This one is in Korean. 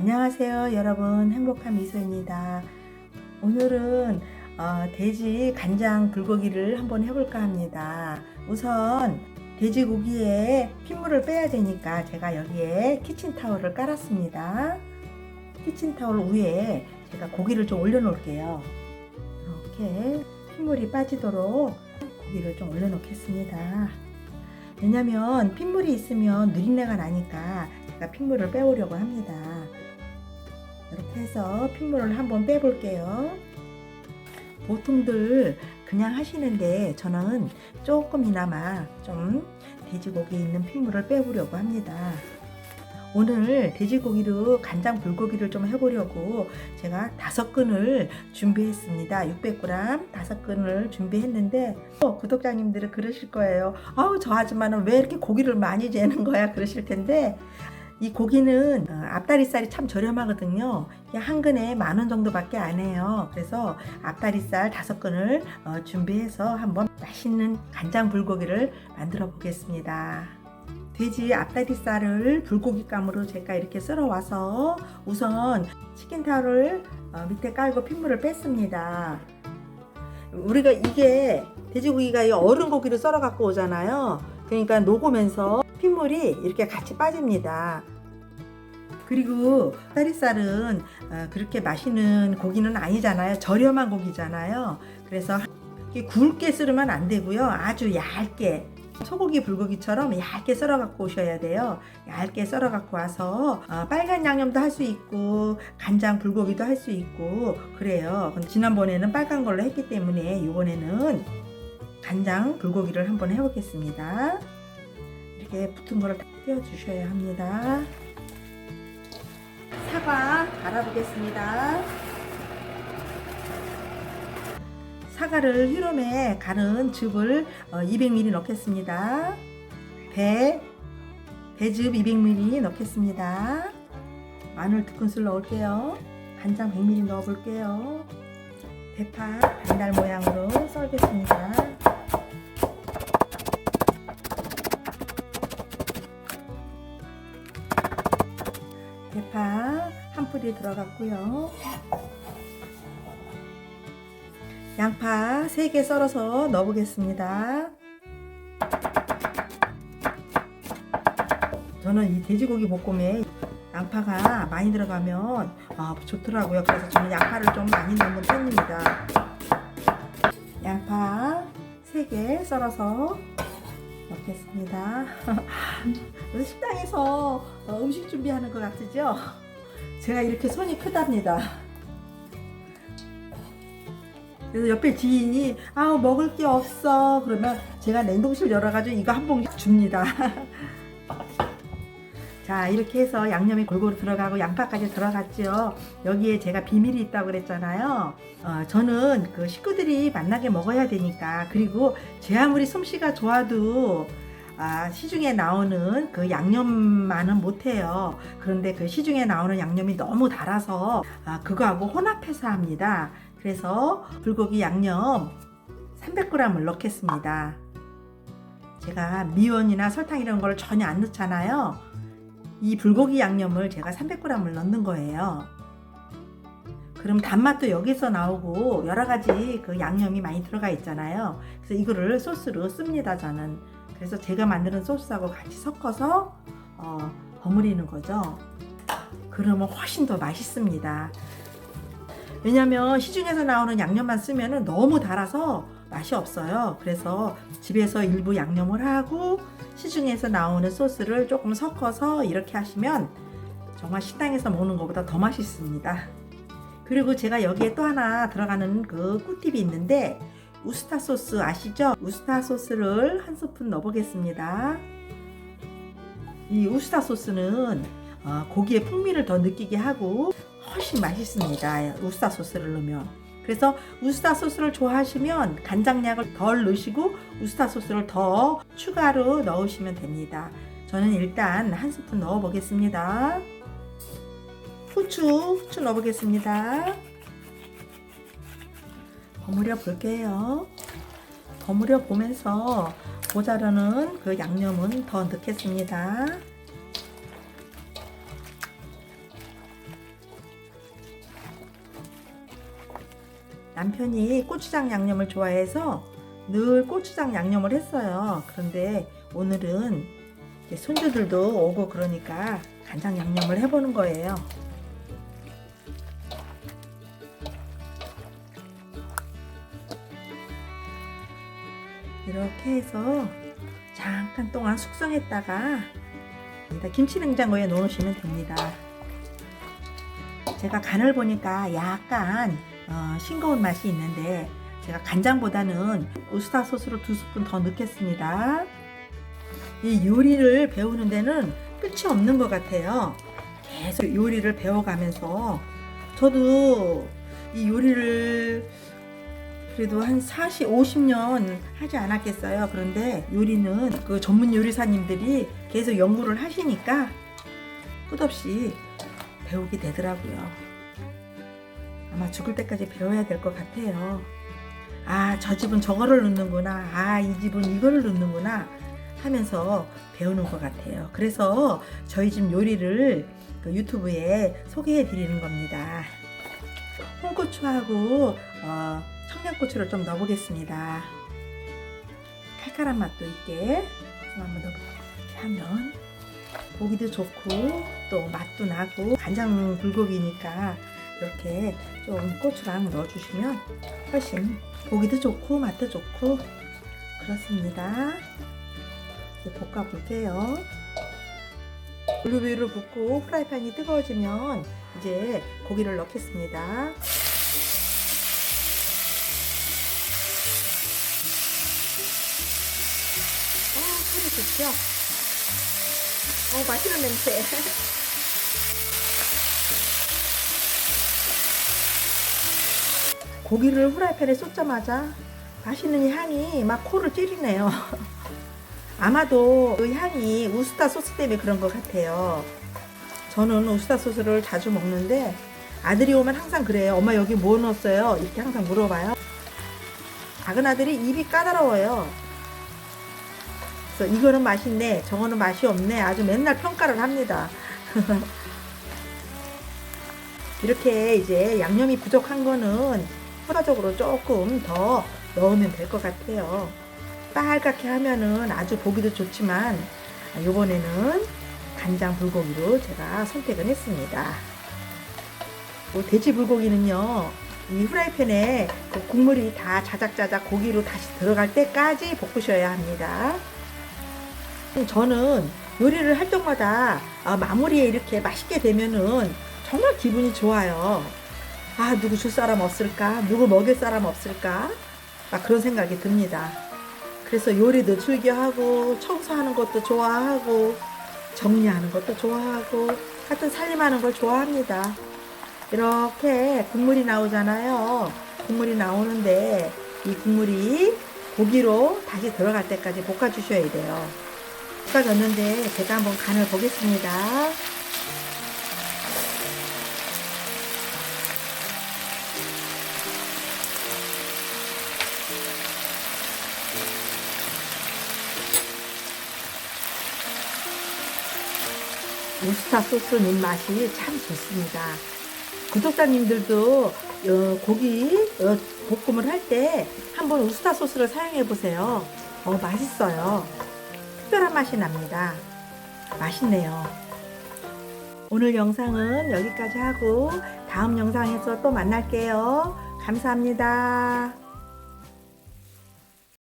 안녕하세요 여러분. 행복한 미소입니다. 오늘은 어, 돼지 간장 불고기를 한번 해볼까 합니다. 우선 돼지고기에 핏물을 빼야 되니까 제가 여기에 키친타올을 깔았습니다. 키친타올 위에 제가 고기를 좀 올려 놓을게요. 이렇게 핏물이 빠지도록 고기를 좀 올려 놓겠습니다. 왜냐면 핏물이 있으면 누린내가 나니까 제가 핏물을 빼오려고 합니다. 이렇게 해서 핏물을 한번 빼볼게요. 보통들 그냥 하시는데 저는 조금이나마 좀 돼지고기에 있는 핏물을 빼보려고 합니다. 오늘 돼지고기로 간장 불고기를 좀 해보려고 제가 다섯 근을 준비했습니다. 600g 다섯 근을 준비했는데 어, 구독자님들은 그러실 거예요. 아우 저 아줌마는 왜 이렇게 고기를 많이 재는 거야 그러실 텐데 이 고기는 어, 앞다리살이 참 저렴하거든요. 한 근에 만 원 정도밖에 안 해요. 그래서 앞다리살 다섯 근을 어, 준비해서 한번 맛있는 간장 불고기를 만들어 보겠습니다. 돼지 앞다리살을 불고기감으로 제가 이렇게 썰어 와서 우선 치킨 타올을 어, 밑에 깔고 핏물을 뺐습니다. 우리가 이게 돼지고기가 이 어른 고기를 썰어 갖고 오잖아요. 그러니까 녹으면서 핏물이 이렇게 같이 빠집니다. 그리고 다리살은 어, 그렇게 맛있는 고기는 아니잖아요. 저렴한 고기잖아요. 그래서 굵게 썰으면 안 되고요. 아주 얇게 소고기 불고기처럼 얇게 썰어 갖고 오셔야 돼요. 얇게 썰어 갖고 와서 어, 빨간 양념도 할 수 있고 간장 불고기도 할 수 있고 그래요. 지난번에는 빨간 걸로 했기 때문에 이번에는 간장 불고기를 한번 해보겠습니다. 이렇게 붙은 거를 다 떼어 주셔야 합니다. 사과 갈아보겠습니다. 사과를 휴롬에 갈은 즙을 200ml 넣겠습니다. 배, 배즙 200ml 넣겠습니다. 마늘 두 큰술 넣을게요. 간장 100ml 넣어볼게요. 대파 반달 모양으로 썰겠습니다. 뿌리 들어갔고요. 양파 3개 썰어서 넣어보겠습니다. 저는 이 돼지고기 볶음에 양파가 많이 들어가면 아, 좋더라고요. 그래서 저는 양파를 좀 많이 넣는 편입니다. 양파 3개 썰어서 넣겠습니다. 식당에서 어, 음식 준비하는 것 같으죠? 제가 이렇게 손이 크답니다. 그래서 옆에 지인이 아 먹을 게 없어 그러면 제가 냉동실 열어가지고 이거 한 봉지 줍니다. 자 이렇게 해서 양념이 골고루 들어가고 양파까지 들어갔죠. 여기에 제가 비밀이 있다고 그랬잖아요. 어, 저는 그 식구들이 만나게 먹어야 되니까 그리고 제 아무리 솜씨가 좋아도 아, 시중에 나오는 그 양념만은 못해요. 그런데 그 시중에 나오는 양념이 너무 달아서 아, 그거하고 혼합해서 합니다. 그래서 불고기 양념 300g을 넣겠습니다. 제가 미원이나 설탕 이런 걸 전혀 안 넣잖아요. 이 불고기 양념을 제가 300g을 넣는 거예요. 그럼 단맛도 여기서 나오고 여러 가지 그 양념이 많이 들어가 있잖아요. 그래서 이거를 소스로 씁니다, 저는. 그래서 제가 만드는 소스하고 같이 섞어서 어, 버무리는 거죠. 그러면 훨씬 더 맛있습니다. 왜냐면 시중에서 나오는 양념만 쓰면 너무 달아서 맛이 없어요. 그래서 집에서 일부 양념을 하고 시중에서 나오는 소스를 조금 섞어서 이렇게 하시면 정말 식당에서 먹는 것보다 더 맛있습니다. 그리고 제가 여기에 또 하나 들어가는 그 꿀팁이 있는데 우스타 소스 아시죠? 우스타 소스를 한 스푼 넣어보겠습니다. 이 우스타 소스는 어, 고기의 풍미를 더 느끼게 하고 훨씬 맛있습니다. 우스타 소스를 넣으면. 그래서 우스타 소스를 좋아하시면 간장약을 덜 넣으시고 우스타 소스를 더 추가로 넣으시면 됩니다. 저는 일단 한 스푼 넣어 보겠습니다. 후추, 후추 넣어 보겠습니다. 버무려 볼게요. 버무려 보면서 모자라는 그 양념은 더 넣겠습니다. 남편이 고추장 양념을 좋아해서 늘 고추장 양념을 했어요. 그런데 오늘은 손주들도 오고 그러니까 간장 양념을 해보는 거예요. 이렇게 해서 잠깐 동안 숙성했다가 김치 냉장고에 넣으시면 됩니다. 제가 간을 보니까 약간 어, 싱거운 맛이 있는데 제가 간장보다는 우스타 소스로 두 스푼 더 넣겠습니다. 이 요리를 배우는 데는 끝이 없는 것 같아요. 계속 요리를 배워가면서 저도 이 요리를 그래도 한 40, 50년 하지 않았겠어요. 그런데 요리는 그 전문 요리사님들이 계속 연구를 하시니까 끝없이 배우게 되더라고요. 아마 죽을 때까지 배워야 될 것 같아요. 아, 저 집은 저거를 넣는구나. 아, 이 집은 이거를 넣는구나. 하면서 배우는 것 같아요. 그래서 저희 집 요리를 그 유튜브에 소개해 드리는 겁니다. 홍고추하고 어, 청양고추를 좀 넣어보겠습니다. 칼칼한 맛도 있게 좀 한번 넣어 이렇게 하면 보기도 좋고 또 맛도 나고 간장 불고기니까 이렇게 좀 고추랑 넣어주시면 훨씬 보기도 좋고 맛도 좋고 그렇습니다. 이제 볶아볼게요. 올리브유를 붓고 프라이팬이 뜨거워지면 이제 고기를 넣겠습니다. 좋죠? 어, 맛있는 냄새. 고기를 후라이팬에 쏟자마자 맛있는 향이 막 코를 찌르네요. 아마도 그 향이 우스타 소스 때문에 그런 것 같아요. 저는 우스타 소스를 자주 먹는데 아들이 오면 항상 그래요. 엄마 여기 뭐 넣었어요? 이렇게 항상 물어봐요. 작은 아들이 입이 까다로워요. 그래서 이거는 맛있네, 저거는 맛이 없네. 아주 맨날 평가를 합니다. 이렇게 이제 양념이 부족한 거는 추가적으로 조금 더 넣으면 될 것 같아요. 빨갛게 하면은 아주 보기도 좋지만 이번에는 간장 불고기로 제가 선택을 했습니다. 뭐 돼지 불고기는요, 이 후라이팬에 그 국물이 다 자작자작 고기로 다시 들어갈 때까지 볶으셔야 합니다. 저는 요리를 할 때마다 아, 마무리에 이렇게 맛있게 되면은 정말 기분이 좋아요. 아, 누구 줄 사람 없을까? 누구 먹일 사람 없을까? 막 그런 생각이 듭니다. 그래서 요리도 즐겨하고, 청소하는 것도 좋아하고, 정리하는 것도 좋아하고, 하여튼 살림하는 걸 좋아합니다. 이렇게 국물이 나오잖아요. 국물이 나오는데, 이 국물이 고기로 다시 들어갈 때까지 볶아주셔야 돼요. 볶아졌는데, 제가 한번 간을 보겠습니다. 우스타 소스 넣은 맛이 참 좋습니다. 구독자님들도 어, 고기 어, 볶음을 할 때 한번 우스타 소스를 사용해 보세요. 어, 맛있어요. 특별한 맛이 납니다. 맛있네요. 오늘 영상은 여기까지 하고 다음 영상에서 또 만날게요. 감사합니다.